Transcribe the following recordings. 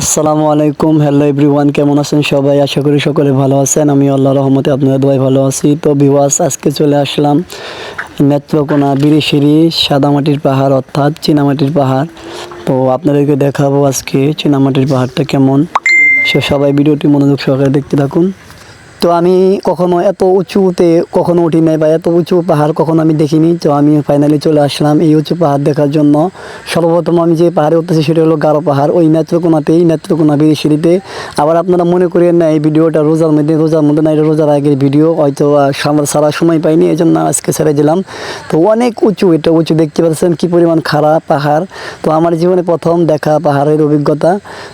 আসসালামু আলাইকুম। Hello everyone কেমন আছেন সবাই? আশা করি সকলে ভালো আছেন। আমি আল্লাহ রহমতে আপনাদের দোয়াই ভালো আছি। তো বিওয়াস আজকে চলে আসলাম নেত্রকোনা বিরিশিরি সাদামাটির পাহাড়, অর্থাৎ চীনামাটির পাহাড়। তো আপনাদেরকে দেখাবো আজকে চীনামাটির পাহাড়টা কেমন। সে সবাই ভিডিওটি মনোযোগ সহকারে দেখতে থাকুন। তো আমি কখনো এত উঁচুতে কখনো উঠি নাই বা এত উঁচু পাহাড় কখনো আমি দেখিনি। তো আমি ফাইনালি চলে আসলাম এই উঁচু পাহাড় দেখার জন্য। সর্বপ্রথম আমি যে পাহাড়ে উঠতেছি সেটা হলো গারো পাহাড়। ওই নেত্রকোনাতেই নেত্রকোনা বিরিশিরিতে। আবার আপনারা মনে করেন না, এই ভিডিওটা রোজার মধ্যে রোজার মধ্যে না, এটা রোজার আগের ভিডিও। হয়তো সারা সময় পাইনি এই জন্য আজকে ছেড়ে দিলাম। তো অনেক উঁচু, এটা উঁচু দেখতে পাচ্ছেন কি পরিমাণ খারাপ পাহাড়। তো আমার জীবনে প্রথম দেখা পাহাড়ের অভিজ্ঞতা।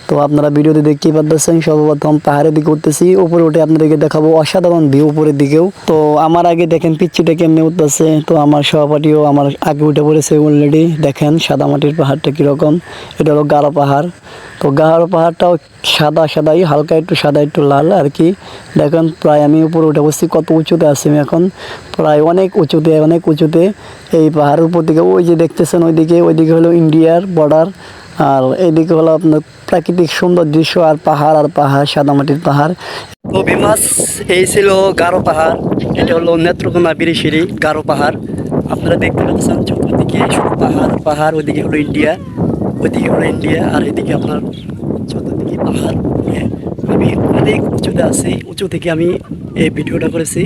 তো আপনারা ভিডিওতে দেখতেই পাচ্ছেন সর্বপ্রথম পাহাড়ের দিকে উঠতেছি। উপরে উঠে আপনাদেরকে দেখাবো অসাধারণ ভিউ উপরের দিকেও। তো আমার আগে দেখেন পিচ্ছিটা কেমনে উঠতেছে। তো আমার সহপাঠীও আমার আগে উঠে পড়েছে অলরেডি দেখেন সাদামাটির পাহাড়টা কীরকম। এটা হলো গাঢ় পাহাড়। তো গাঢ় পাহাড়টাও সাদা সাদাই, হালকা একটু সাদা, একটু লাল আর কি। দেখেন, প্রায় আমি উপরে উঠে বসছি, কত উঁচুতে আছি আমি এখন। প্রায় অনেক উঁচুতে অনেক উঁচুতে এই পাহাড়ের উপর দিকে। ওই যে দেখতেছেন, ওইদিকে ওইদিকে হলো ইন্ডিয়ার বর্ডার আর এইদিকে হলো আপনার প্রাকৃতিক সুন্দর দৃশ্য আর পাহাড় আর পাহাড় সাদামাটির পাহাড়। তো বিমাস এই ছিল গারো পাহাড়। এটা হলো নেত্রকোনা বিরিশিরি গারো পাহাড়। আপনারা দেখতে পাচ্ছেন চতুর্দিকে শুধু পাহাড় পাহাড় ওইদিকে হলো ইন্ডিয়া ওইদিকে হলো ইন্ডিয়া আর এদিকে আপনার চতুর্দিকে পাহাড়। হ্যাঁ, আমি অনেক উঁচুতে আছি উঁচু থেকে আমি এই ভিডিওটা করেছি।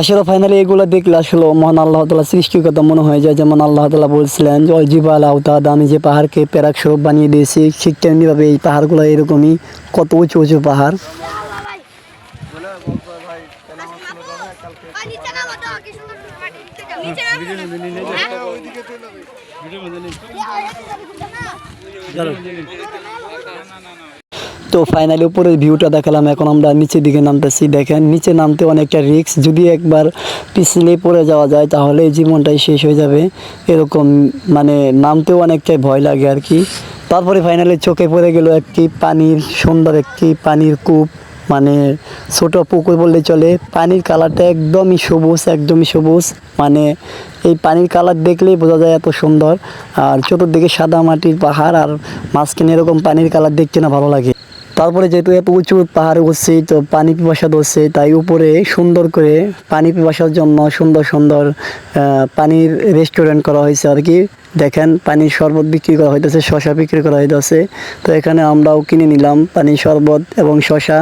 আসলে ফাইনালি এগুলো দেখলে আসলে মহান আল্লাহ তালা সৃষ্টির কথা মনে হয়ে যায় যেমন আল্লাহ তালা বলছিলেন যে জিবাল আওতাদ আমি যে পাহাড়কে প্যারাক স্বরূপ বানিয়ে দিয়েছি ঠিক তেমনিভাবে এই পাহাড়গুলো এরকমই কত উঁচু উঁচু পাহাড় আর নিচে নামো তো, কি সুন্দর সুন্দর মাটি। নিচে নামো না। তো ফাইনালি উপরের ভিউটা দেখালাম এখন আমরা নিচের দিকে নামতেছি। দেখেন নিচে নামতে অনেকটা রিস্ক যদি একবার পিছলে পড়ে যাওয়া যায় তাহলে জীবনটাই শেষ হয়ে যাবে। এরকম মানে নামতেও অনেকটাই ভয় লাগে আর কি। তারপরে ফাইনালি চোখে পড়ে গেল একটি পানির সুন্দর একটি পানির কূপ। মানে ছোট পুকুর বললে চলে, পানির কালারটা একদমই সবুজ একদমই সবুজ। মানে এই পানির কালার দেখলেই বোঝা যায় এত সুন্দর। আর চতুর্দিকে সাদা মাটির পাহাড় আর মাঝখানে এরকম পানির কালার দেখতে না ভালো লাগে। তারপরে যেহেতু এত উঁচু পাহাড়ে উঠছি, তো পানি পিপাসা ধরছে, তাই উপরে সুন্দর করে পানি পিপাসার জন্য সুন্দর সুন্দর পানির রেস্টুরেন্ট করা হয়েছে আর কি। দেখেন, পানির শরবত বিক্রি করা হইতেছে শশা বিক্রি করা হইতেছে। তো এখানে আমরাও কিনে নিলাম পানির শরবত এবং শশা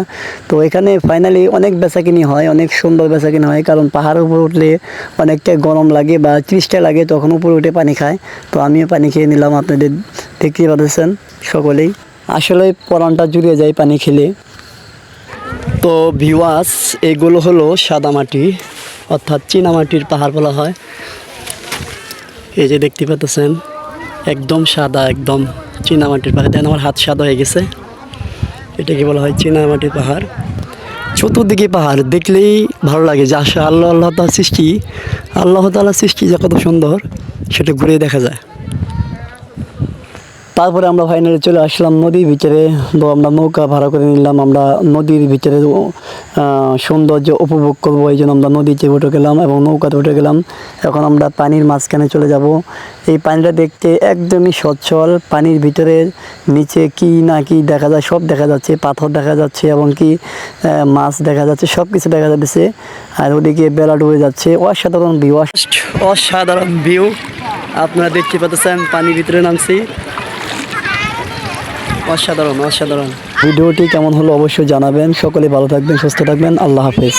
তো এখানে ফাইনালি অনেক বেচাকিনি হয়, অনেক সুন্দর বেচাকিনি হয়, কারণ পাহাড়ের উপর উঠলে অনেকটা গরম লাগে বা তৃষ্টা লাগে, তখন উপরে উঠে পানি খায়। তো আমিও পানি খেয়ে নিলাম, আপনাদের দেখতে পাচ্ছেন সকলেই। আসলে পরানটা জুড়িয়ে যায় পানি খেলে। তো ভিওয়াস এগুলো হলো সাদা মাটি, অর্থাৎ চীনামাটির পাহাড় বলা হয়। এই যে দেখতে পাচ্ছেন, একদম সাদা, একদম চীনামাটির পাহাড়। দেন আমার হাত সাদা হয়ে গেছে। এটাকে বলা হয় চীনামাটির পাহাড়। চতুর্দিকে পাহাড়, দেখলেই ভালো লাগে যে আসা আল্লাহ আল্লাহ তার সৃষ্টি। আল্লাহ তালার সৃষ্টি যে কত সুন্দর, সেটা ঘুরে দেখা যায়। তারপরে আমরা ফাইনালি চলে আসলাম নদীর ভিতরে। তো আমরা নৌকা ভাড়া করে নিলাম, আমরা নদীর ভিতরে সৌন্দর্য উপভোগ করব, এই জন্য আমরা নদীতে উঠে গেলাম এবং নৌকাতে উঠে গেলাম। এখন আমরা পানির মাঝখানে চলে যাব। এই পানিটা দেখতে একদমই সচ্ছল, পানির ভিতরে নিচে কি না কি দেখা যায়, সব দেখা যাচ্ছে, পাথর দেখা যাচ্ছে এবং কি মাছ দেখা যাচ্ছে সব কিছু দেখা যাচ্ছে আর ওদিকে বেলা ডুবে যাচ্ছে। অসাধারণ ভিউ অসাধারণ ভিউ আপনারা দেখতে পাচ্ছেন, পানির ভিতরে নামছি। অসাধারণ অসাধারণ। ভিডিওটি কেমন হলো অবশ্যই জানাবেন। সকলে ভালো থাকবেন সুস্থ থাকবেন। আল্লাহ হাফেজ।